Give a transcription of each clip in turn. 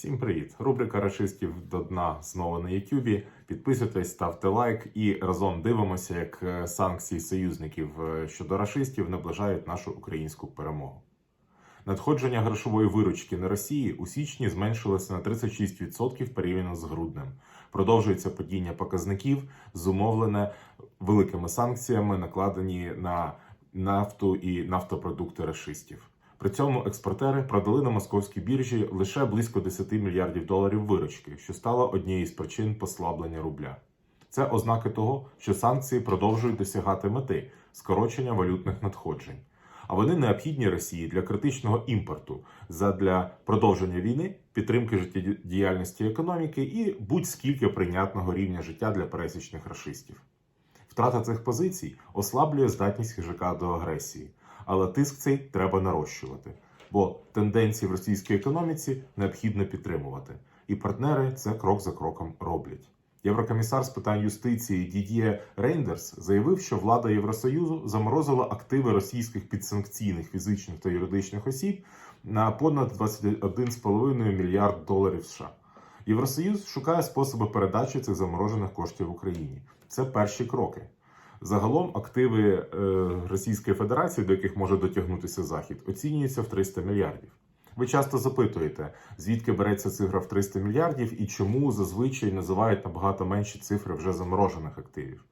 Всім привіт! Рубрика Рашистів до дна знову на Ютубі. Підписуйтесь, ставте лайк і разом дивимося, як е, санкції союзників е, щодо рашистів наближають нашу українську перемогу. Надходження грошової виручки на Росії у січні зменшилося на 36% порівняно з груднем. Продовжується падіння показників, зумовлене великими санкціями, накладені на нафту і нафтопродукти рашистів. При цьому експортери продали на московській біржі лише близько 10 мільярдів доларів виручки, що стало однією з причин послаблення рубля. Це ознаки того, що санкції продовжують досягати мети скорочення валютних надходжень. А вони необхідні Росії для критичного імпорту, задля продовження війни, підтримки життєдіяльності економіки і будь-скільки прийнятного рівня життя для пересічних рашистів. Втрата цих позицій ослаблює здатність хижака до агресії, але тиск цей треба нарощувати, бо тенденції в російській економіці необхідно підтримувати, і партнери це крок за кроком роблять. Єврокомісар з питань юстиції Дід'є Рейндерс заявив, що влада Євросоюзу заморозила активи російських підсанкційних фізичних та юридичних осіб на понад 21,5 мільярд доларів США. Євросоюз шукає способи передачі цих заморожених коштів Україні. Це перші кроки. Загалом активи е, Російської Федерації, до яких може дотягнутися Захід, оцінюються в 300 мільярдів. Ви часто запитуєте, звідки береться цифра в 300 мільярдів і чому зазвичай називають набагато менші цифри вже заморожених активів.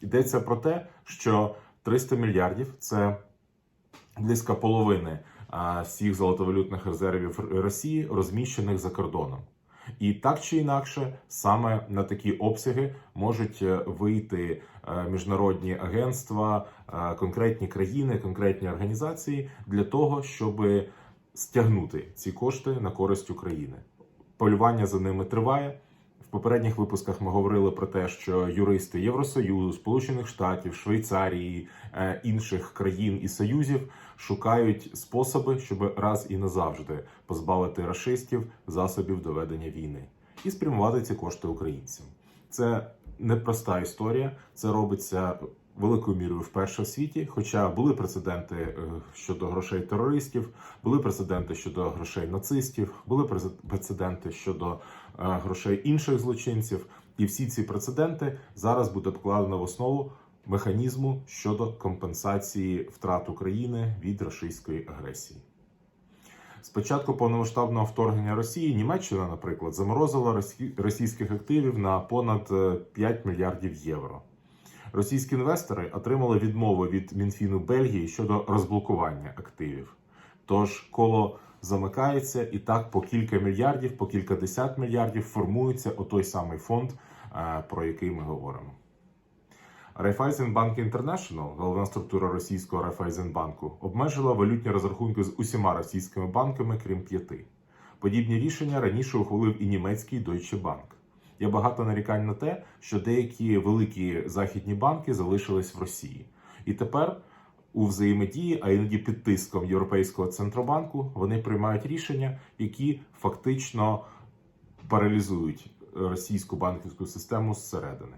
Йдеться про те, що 300 мільярдів це близько половини всіх золотовалютних резервів Росії, розміщених за кордоном. І так чи інакше, саме на такі обсяги можуть е, вийти е, міжнародні агентства, е, конкретні країни, конкретні організації для того, щоб стягнути ці кошти на користь України. Полювання за ними триває. Попередніх випусках ми говорили про те, що юристи Євросоюзу, Сполучених Штатів, Швейцарії, е, інших країн і союзів шукають способи, щоб раз і назавжди позбавити расистів засобів доведення війни і спрямувати ці кошти українцям. Це непроста історія. Це робиться великою мірою вперше в світі. Хоча були прецеденти е, щодо грошей терористів, були прецеденти щодо грошей нацистів, були прецеденти щодо е, грошей інших злочинців. І всі ці прецеденти зараз буде покладено в основу механізму щодо компенсації втрат України від російської агресії. З початку повномасштабного вторгнення Росії Німеччина, наприклад, заморозила росі- російських активів на понад е, 5 мільярдів євро. Російські інвестори отримали відмову від Мінфіну Бельгії щодо розблокування активів. Тож коло замикається і так по кілька мільярдів, по кількадесят мільярдів формується отой самий фонд, е, про який ми говоримо. Райфайзенбанк International, головна структура російського Райфайзенбанку, обмежила валютні розрахунки з усіма російськими банками, крім п'яти. Подібні рішення раніше ухвалив і німецький Deutsche Bank. Є багато нарікань на те, що деякі великі західні банки залишились в Росії, і тепер у взаємодії, а іноді під тиском Європейського центробанку, вони приймають рішення, які фактично паралізують російську банківську систему зсередини.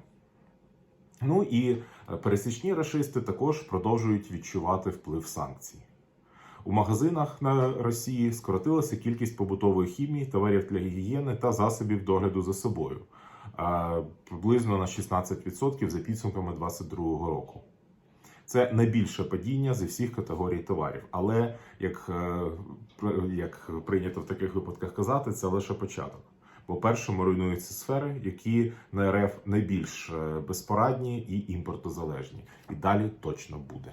Ну і е, пересічні рашисти також продовжують відчувати вплив санкцій. У магазинах на Росії скоротилася кількість побутової хімії, товарів для гігієни та засобів догляду за собою приблизно на 16% за підсумками 2022 року. Це найбільше падіння зі всіх категорій товарів. Але як, е, як прийнято в таких випадках казати, це лише початок. Бо першими руйнуються сфери, які на РФ найбільш е, безпорадні і імпортозалежні. І далі точно буде.